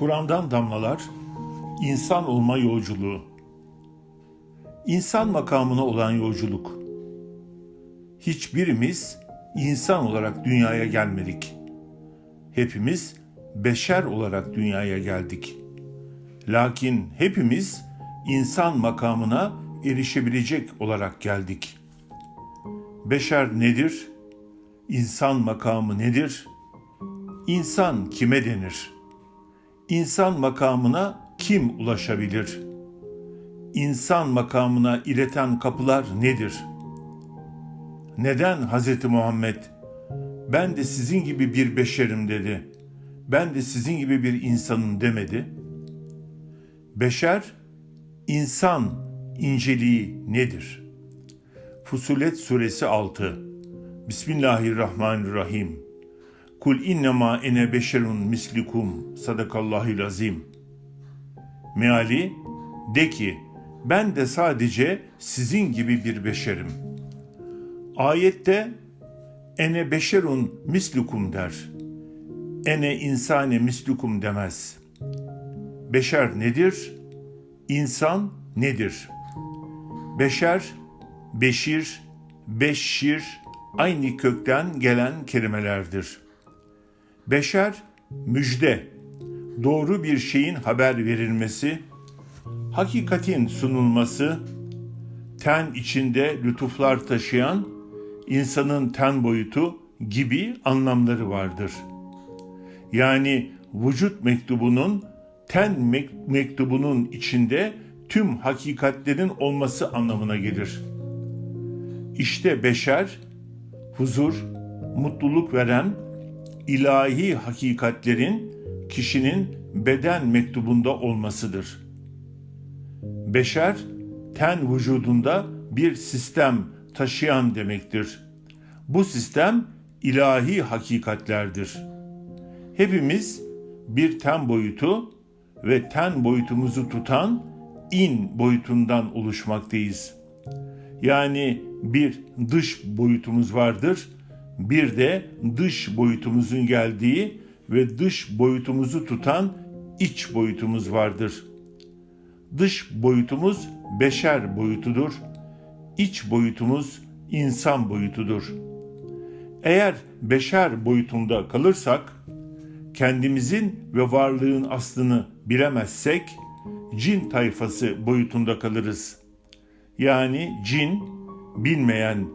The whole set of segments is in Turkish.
Kur'an'dan damlalar, insan olma yolculuğu. İnsan makamına olan yolculuk. Hiçbirimiz insan olarak dünyaya gelmedik. Hepimiz beşer olarak dünyaya geldik. Lakin hepimiz insan makamına erişebilecek olarak geldik. Beşer nedir? İnsan makamı nedir? İnsan kime denir? İnsan makamına kim ulaşabilir? İnsan makamına ileten kapılar nedir? Neden Hz. Muhammed ben de sizin gibi bir beşerim dedi. Ben de sizin gibi bir insanım demedi. Beşer, insan inceliği nedir? Fusulet Suresi 6 Bismillahirrahmanirrahim. Kul innema ene beşerun mislikum sadakallahil azim. Meali de ki ben de sadece sizin gibi bir beşerim. Ayette ene beşerun mislukum der. Ene insane mislukum demez. Beşer nedir? İnsan nedir? Beşer, beşir, beşşir aynı kökten gelen kelimelerdir. Beşer, müjde, doğru bir şeyin haber verilmesi, hakikatin sunulması, ten içinde lütuflar taşıyan insanın ten boyutu gibi anlamları vardır. Yani vücut mektubunun ten mek- mektubunun içinde tüm hakikatlerin olması anlamına gelir. İşte beşer, huzur, mutluluk veren ilahi hakikatlerin kişinin beden mektubunda olmasıdır. Beşer, ten vücudunda bir sistem taşıyan demektir. Bu sistem ilahi hakikatlerdir. Hepimiz bir ten boyutu ve ten boyutumuzu tutan in boyutundan oluşmaktayız. Yani bir dış boyutumuz vardır, bir de dış boyutumuzun geldiği ve dış boyutumuzu tutan iç boyutumuz vardır. Dış boyutumuz beşer boyutudur, iç boyutumuz insan boyutudur. Eğer beşer boyutunda kalırsak, kendimizin ve varlığın aslını bilemezsek, cin tayfası boyutunda kalırız. Yani cin, bilmeyen,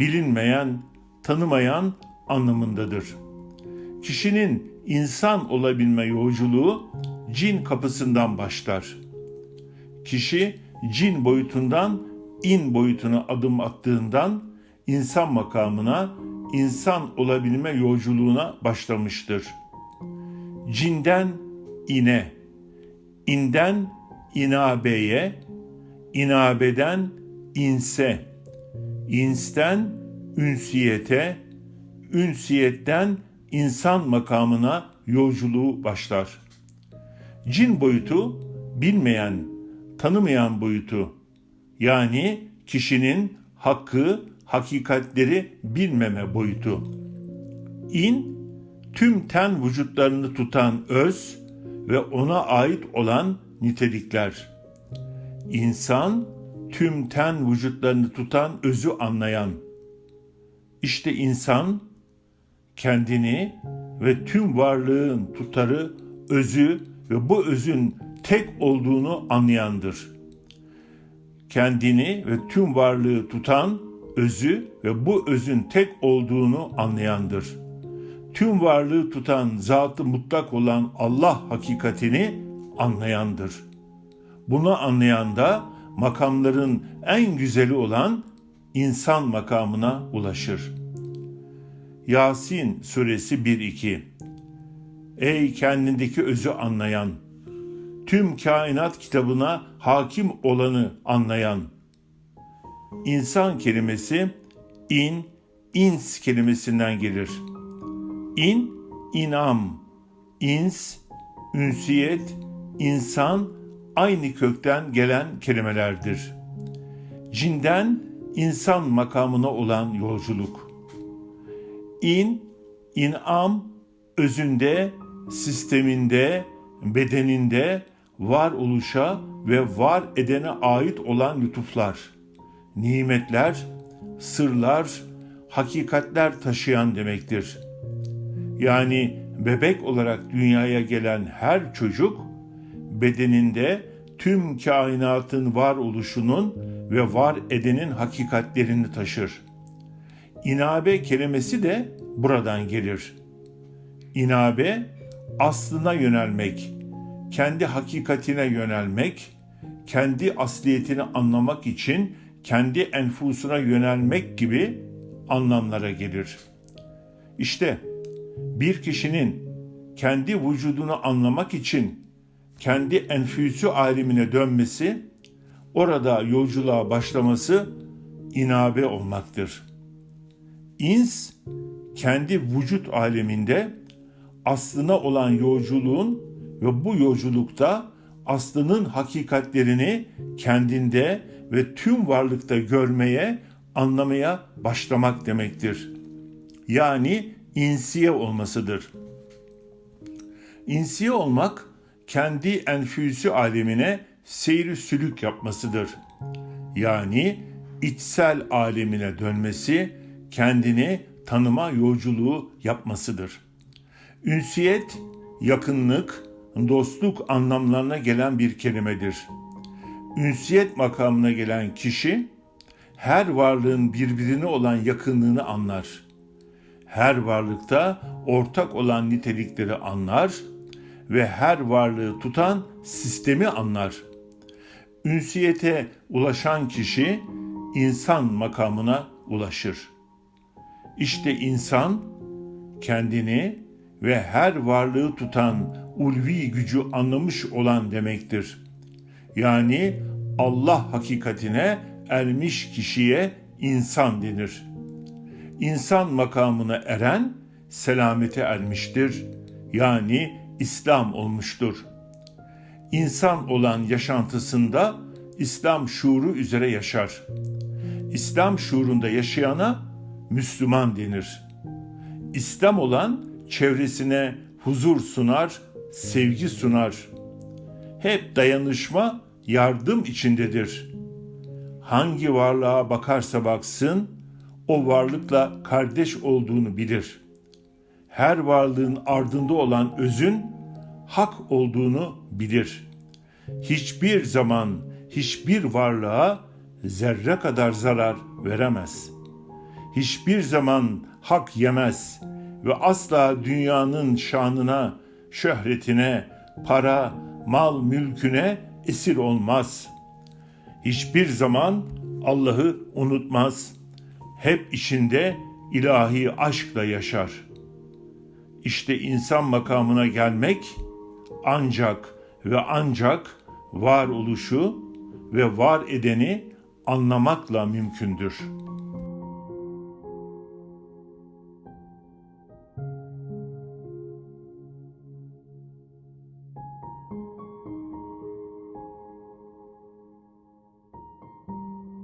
bilinmeyen, tanımayan anlamındadır. Kişinin insan olabilme yolculuğu cin kapısından başlar. Kişi cin boyutundan in boyutuna adım attığından insan makamına, insan olabilme yolculuğuna başlamıştır. Cinden ine, inden inabeye, inabeden inse, insten ünsiyete, ünsiyetten insan makamına yolculuğu başlar. Cin boyutu bilmeyen, tanımayan boyutu. Yani kişinin hakkı, hakikatleri bilmeme boyutu. İn, tüm ten vücutlarını tutan öz ve ona ait olan nitelikler. İnsan, tüm ten vücutlarını tutan özü anlayan. İşte insan, kendini ve tüm varlığın tutarı, özü ve bu özün tek olduğunu anlayandır. Kendini ve tüm varlığı tutan özü ve bu özün tek olduğunu anlayandır. Tüm varlığı tutan zatı mutlak olan Allah hakikatini anlayandır. Bunu anlayan da makamların en güzeli olan insan makamına ulaşır. Yasin suresi 1-2 Ey kendindeki özü anlayan, tüm kainat kitabına hakim olanı anlayan. İnsan kelimesi in, ins kelimesinden gelir. İn, inam, ins, ünsiyet, insan aynı kökten gelen kelimelerdir. Cinden insan makamına olan yolculuk. İn, inam, özünde, sisteminde, bedeninde var oluşa ve var edene ait olan lütuflar, nimetler, sırlar, hakikatler taşıyan demektir. Yani bebek olarak dünyaya gelen her çocuk bedeninde tüm kainatın var oluşunun ve var edenin hakikatlerini taşır. İnabe kelimesi de buradan gelir. İnabe aslına yönelmek, kendi hakikatine yönelmek, kendi asliyetini anlamak için kendi enfusuna yönelmek gibi anlamlara gelir. İşte bir kişinin kendi vücudunu anlamak için kendi enfüsü alemine dönmesi, orada yolculuğa başlaması inabe olmaktır. İns kendi vücut aleminde aslına olan yolculuğun ve bu yolculukta aslının hakikatlerini kendinde ve tüm varlıkta görmeye, anlamaya başlamak demektir. Yani insiye olmasıdır. İnsiye olmak kendi enfüsü alemine seyri sülük yapmasıdır. Yani içsel alemine dönmesi, kendini tanıma yolculuğu yapmasıdır. Ünsiyet, yakınlık, dostluk anlamlarına gelen bir kelimedir. Ünsiyet makamına gelen kişi, her varlığın birbirine olan yakınlığını anlar. Her varlıkta ortak olan nitelikleri anlar ve her varlığı tutan sistemi anlar. Ünsiyete ulaşan kişi insan makamına ulaşır. İşte insan kendini ve her varlığı tutan ulvi gücü anlamış olan demektir. Yani Allah hakikatine ermiş kişiye insan denir. İnsan makamına eren selamete ermiştir. Yani İslam olmuştur. İnsan olan yaşantısında İslam şuuru üzere yaşar. İslam şuurunda yaşayana Müslüman denir. İslam olan çevresine huzur sunar, sevgi sunar. Hep dayanışma, yardım içindedir. Hangi varlığa bakarsa baksın, o varlıkla kardeş olduğunu bilir. Her varlığın ardında olan özün hak olduğunu bilir. Hiçbir zaman hiçbir varlığa zerre kadar zarar veremez. Hiçbir zaman hak yemez ve asla dünyanın şanına, şöhretine, para, mal, mülküne esir olmaz. Hiçbir zaman Allah'ı unutmaz. Hep içinde ilahi aşkla yaşar. İşte insan makamına gelmek ancak ve ancak var oluşu ve var edeni anlamakla mümkündür.''